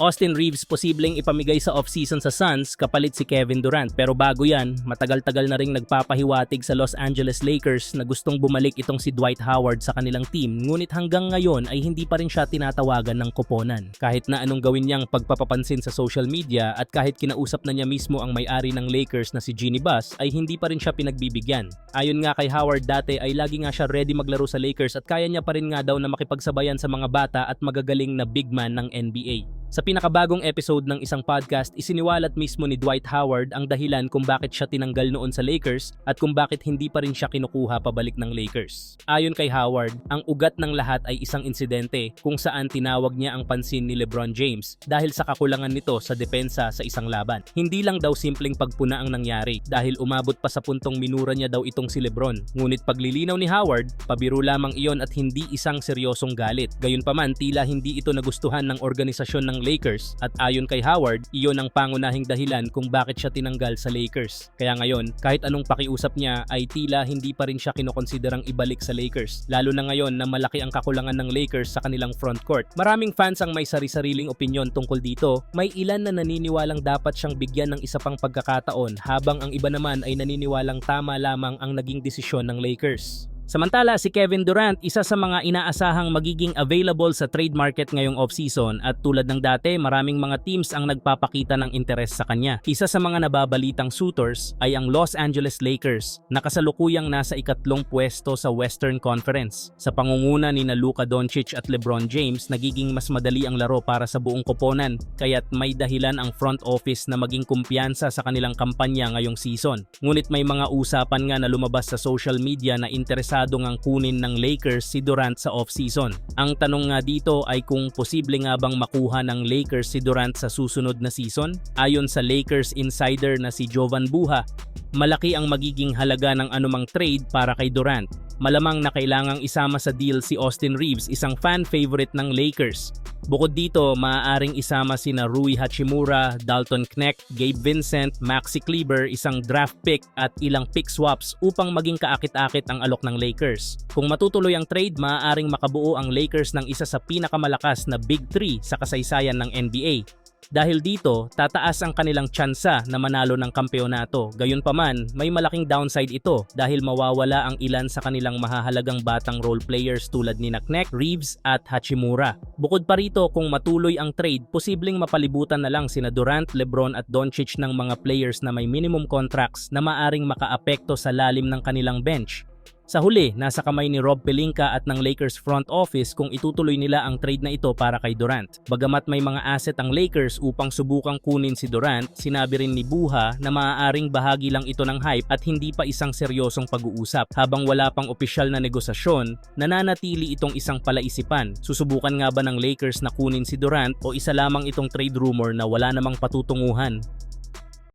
Austin Reeves posibleng ipamigay sa offseason sa Suns kapalit si Kevin Durant pero bago yan, matagal-tagal na ring nagpapahiwatig sa Los Angeles Lakers na gustong bumalik itong si Dwight Howard sa kanilang team ngunit hanggang ngayon ay hindi pa rin siya tinatawagan ng koponan. Kahit na anong gawin niyang pagpapapansin sa social media at kahit kinausap na niya mismo ang may-ari ng Lakers na si Jeannie Buss ay hindi pa rin siya pinagbibigyan. Ayon nga kay Howard dati ay lagi nga siya ready maglaro sa Lakers at kaya niya pa rin nga daw na makipagsabayan sa mga bata at magagaling na big man ng NBA. Sa pinakabagong episode ng isang podcast, isiniwalat mismo ni Dwight Howard ang dahilan kung bakit siya tinanggal noon sa Lakers at kung bakit hindi pa rin siya kinukuha pabalik ng Lakers. Ayon kay Howard, ang ugat ng lahat ay isang insidente kung saan tinawag niya ang pansin ni LeBron James dahil sa kakulangan nito sa depensa sa isang laban. Hindi lang daw simpleng pagpuna ang nangyari dahil umabot pa sa puntong minura niya daw itong si LeBron. Ngunit paglilinaw ni Howard, pabiro lamang iyon at hindi isang seryosong galit. Gayunpaman, tila hindi ito nagustuhan ng organisasyon ng Lakers at ayon kay Howard, iyon ang pangunahing dahilan kung bakit siya tinanggal sa Lakers. Kaya ngayon, kahit anong pakiusap niya ay tila hindi pa rin siya kinokonsiderang ibalik sa Lakers. Lalo na ngayon na malaki ang kakulangan ng Lakers sa kanilang front court. Maraming fans ang may sari-sariling opinyon tungkol dito. May ilan na naniniwalang dapat siyang bigyan ng isa pang pagkakataon habang ang iba naman ay naniniwalang tama lamang ang naging desisyon ng Lakers. Samantala, si Kevin Durant, isa sa mga inaasahang magiging available sa trade market ngayong offseason at tulad ng dati, maraming mga teams ang nagpapakita ng interes sa kanya. Isa sa mga nababalitang suitors ay ang Los Angeles Lakers na kasalukuyang nasa ikatlong pwesto sa Western Conference. Sa pangunguna ni na Luka Doncic at LeBron James, nagiging mas madali ang laro para sa buong koponan kaya't may dahilan ang front office na maging kumpiyansa sa kanilang kampanya ngayong season. Ngunit may mga usapan nga na lumabas sa social media na interesado ngang kunin ng Lakers si Durant sa offseason. Ang tanong nga dito ay kung posible nga bang makuha ng Lakers si Durant sa susunod na season? Ayon sa Lakers insider na si Jovan Buha, malaki ang magiging halaga ng anumang trade para kay Durant. Malamang na kailangang isama sa deal si Austin Reeves, isang fan favorite ng Lakers. Bukod dito, maaaring isama sina Rui Hachimura, Dalton Knecht, Gabe Vincent, Maxi Kleber, isang draft pick at ilang pick swaps upang maging kaakit-akit ang alok ng Lakers. Kung matutuloy ang trade, maaaring makabuo ang Lakers ng isa sa pinakamalakas na Big 3 sa kasaysayan ng NBA. Dahil dito, tataas ang kanilang tsansa na manalo ng kampeonato. Gayunpaman, may malaking downside ito dahil mawawala ang ilan sa kanilang mahahalagang batang role players tulad ni Naknek, Reeves at Hachimura. Bukod pa rito, kung matuloy ang trade, posibleng mapalibutan na lang sina Durant, Lebron at Doncic ng mga players na may minimum contracts na maaring makaapekto sa lalim ng kanilang bench. Sa huli, nasa kamay ni Rob Pelinka at ng Lakers front office kung itutuloy nila ang trade na ito para kay Durant. Bagamat may mga asset ang Lakers upang subukang kunin si Durant, sinabi rin ni Buha na maaaring bahagi lang ito ng hype at hindi pa isang seryosong pag-uusap. Habang wala pang opisyal na negosasyon, nananatili itong isang palaisipan. Susubukan nga ba ng Lakers na kunin si Durant o isa lamang itong trade rumor na wala namang patutunguhan?